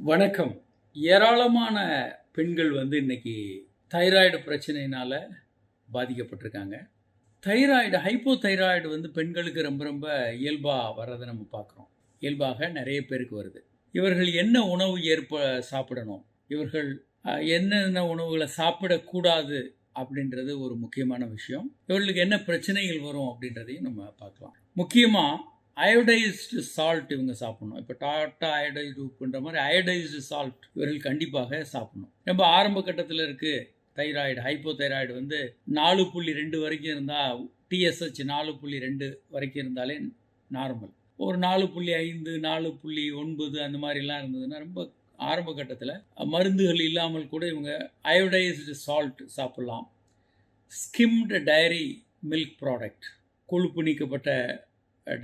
வணக்கம். ஏராளமான பெண்கள் வந்து இன்னைக்கு தைராய்டு பிரச்சனையினால் பாதிக்கப்பட்டிருக்காங்க. தைராய்டு ஹைப்போ தைராய்டு வந்து பெண்களுக்கு ரொம்ப ரொம்ப இயல்பாக வர்றதை நம்ம பார்க்குறோம். இயல்பாக நிறைய பேருக்கு வருது. இவர்கள் என்ன உணவு ஏற்ப சாப்பிடணும்? இவர்கள் என்னென்ன உணவுகளை சாப்பிடக்கூடாது அப்படின்றது ஒரு முக்கியமான விஷயம். இவர்களுக்கு என்ன பிரச்சனைகள் வரும் அப்படின்றதையும் நம்ம பார்க்கலாம். முக்கியமாக அயோடைஸ்டு சால்ட் இவங்க சாப்பிடணும். இப்போ டாட்டா அயோடைஸ்டு உப்புன்ற மாதிரி அயோடைஸ்டு சால்ட் இவர்கள் கண்டிப்பாக சாப்பிடணும். ரொம்ப ஆரம்ப கட்டத்தில் இருக்குது தைராய்டு. ஹைப்போ தைராய்டு வந்து நாலு புள்ளி ரெண்டு வரைக்கும் இருந்தால் டிஎஸ்ஹெச் நாலு புள்ளி ரெண்டு வரைக்கும் இருந்தாலே நார்மல் ஒரு நாலு புள்ளி ஐந்து நாலு புள்ளி ஒன்பது அந்த மாதிரிலாம் இருந்ததுன்னா ரொம்ப ஆரம்ப கட்டத்தில் மருந்துகள் இல்லாமல் கூட இவங்க அயோடைஸ்டு சால்ட் சாப்பிட்லாம். ஸ்கிம்டு டைரி மில்க் ப்ராடக்ட் கொழுப்பு நீக்கப்பட்ட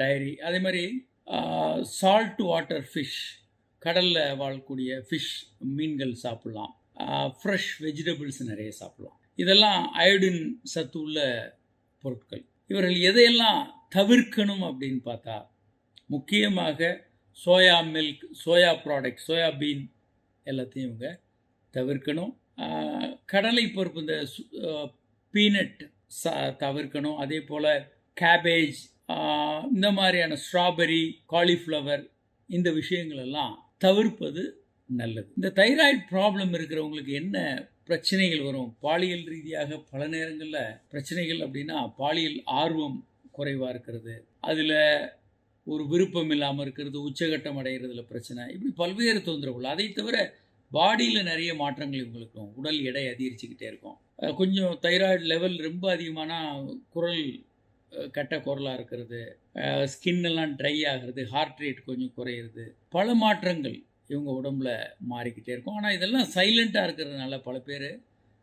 டைரி அதே மாதிரி சால்ட் வாட்டர் ஃபிஷ் கடலில் வாழக்கூடிய ஃபிஷ் மீன்கள் சாப்பிட்லாம். ஃப்ரெஷ் வெஜிடபிள்ஸ் நிறைய சாப்பிட்லாம். இதெல்லாம் அயோடின் சத்து உள்ள பொருட்கள். இவர்கள் எதையெல்லாம் தவிர்க்கணும் அப்படின்னு பார்த்தா முக்கியமாக soya milk soya product soya bean எல்லாத்தையும் இவங்க தவிர்க்கணும். கடலை பருப்பு இந்த பீனட் சா தவிர்க்கணும். அதே போல் கேபேஜ் இந்த மாதிரியான ஸ்ட்ராபெரி காலிஃப்ளவர் இந்த விஷயங்களெல்லாம் தவிர்ப்பது நல்லது. இந்த தைராய்டு ப்ராப்ளம் இருக்கிறவங்களுக்கு என்ன பிரச்சனைகள் வரும்? பாலியல் ரீதியாக பல நேரங்களில் பிரச்சனைகள் அப்படின்னா பாலியல் ஆர்வம் குறைவாக இருக்கிறது. அதில் ஒரு விருப்பம் இல்லாமல் இருக்கிறது உச்சகட்டம் அடைகிறதுல பிரச்சனை. இப்படி பல்வேறு தொந்தரவுகள். அதை தவிர பாடியில் நிறைய மாற்றங்கள் இவங்களுக்கும். உடல் எடை அதிகரிச்சுக்கிட்டே இருக்கும். கொஞ்சம் தைராய்டு லெவல் ரொம்ப அதிகமான குரல் கெட்ட குரலாக இருக்கிறது ஸ்கின் எல்லாம் ட்ரை ஆகிறது ஹார்ட் ரேட் கொஞ்சம் குறையிறது பல மாற்றங்கள் இவங்க உடம்புல மாறிக்கிட்டே இருக்கும். ஆனால் இதெல்லாம் சைலண்ட்டாக இருக்கிறதுனால பல பேர்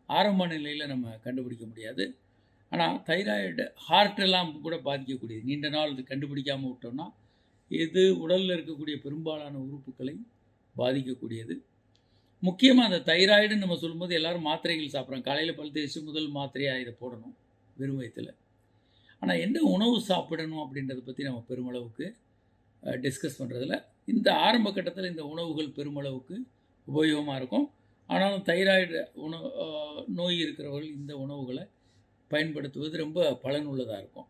ஆரம்ப நிலையில் நம்ம கண்டுபிடிக்க முடியாது. ஆனால் தைராய்டு ஹார்ட் எல்லாம் கூட பாதிக்கக்கூடியது. நீண்ட நாள் இது கண்டுபிடிக்காமல் விட்டோம்னா இது உடலில் இருக்கக்கூடிய பெரும்பாலான உறுப்புகளை பாதிக்கக்கூடியது. முக்கியமாக அந்த தைராய்டுன்னு நம்ம சொல்லும்போது எல்லோரும் மாத்திரைகள் சாப்பிட்றோம் காலையில் பல் தேய்ச்சி முதல் மாத்திரையாக இதை போடணும் வெறும் வயத்தில். ஆனால் எந்த உணவு சாப்பிடணும் அப்படின்றத பற்றி நம்ம பெருமளவுக்கு டிஸ்கஸ் பண்ணுறதுல இந்த ஆரம்ப கட்டத்தில் இந்த உணவுகள் பெருமளவுக்கு உபயோகமாக இருக்கும். ஆனாலும் தைராய்டு உணவு நோய் இருக்கிறவர்கள் இந்த உணவுகளை பயன்படுத்துவது ரொம்ப பலனுள்ளதாக இருக்கும்.